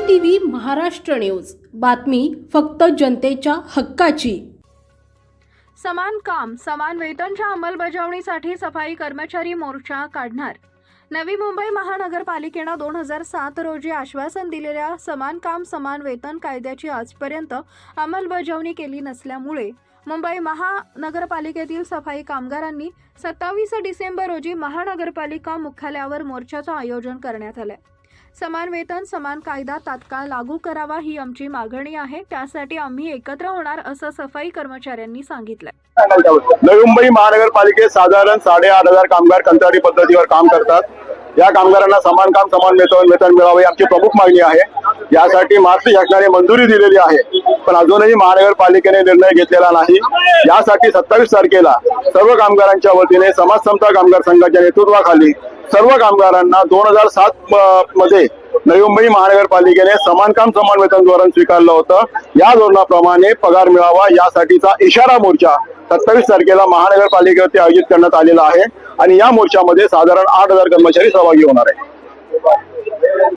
V Maharashtra news बातमी फक्त जनतेच्या हक्काची. समान काम समान वेतनच्या अंमलबजावणीसाठी सफाई कर्मचारी मोर्चा काढणार. नवी मुंबई महानगरपालिकेनं दोन हजार सात रोजी आश्वासन दिलेल्या समान काम समान वेतन कायद्याची आजपर्यंत अंमलबजावणी केली नसल्यामुळे मुंबई महानगरपालिकेतील सफाई कामगारांनी सत्तावीस डिसेंबर रोजी महानगरपालिका मुख्यालयावर मोर्चाचं आयोजन करण्यात आलं समान वेतन समान कायदा तात्काळ लागू करावा ही आमची मागणी आहे. त्यासाठी आम्ही एकत्र होणार असं सफाई कर्मचाऱ्यांनी सांगितलंय. नवी मुंबई महानगरपालिकेत साधारण साडेआठ हजार कामगार कंत्राटी पद्धतीवर काम करतात. या कामगारांना समान काम समान वेतन वेतन मिळावे याची प्रमुख मागणी आहे. यासाठी मात्र शासनाने मंजुरी दिलेली आहे. पण अजूनही महानगरपालिकेने निर्णय घेतलेला नाही. यासाठी सत्तावीस तारखेला सर्व कामगारांच्या वतीने समाज समता कामगार संघाच्या नेतृत्वाखाली सर्व कामगारांना दोन हजार सात मध्ये नवी मुंबई महानगरपालिकेने समान काम समान वेतन धोरण स्वीकारलं होतं. या धोरणाप्रमाणे पगार मिळावा यासाठीचा इशारा मोर्चा सत्तावीस तारखेला महानगरपालिकेवरती आयोजित करण्यात आलेला आहे. आणि या मोर्चामध्ये साधारण आठ हजार कर्मचारी सहभागी होणार आहे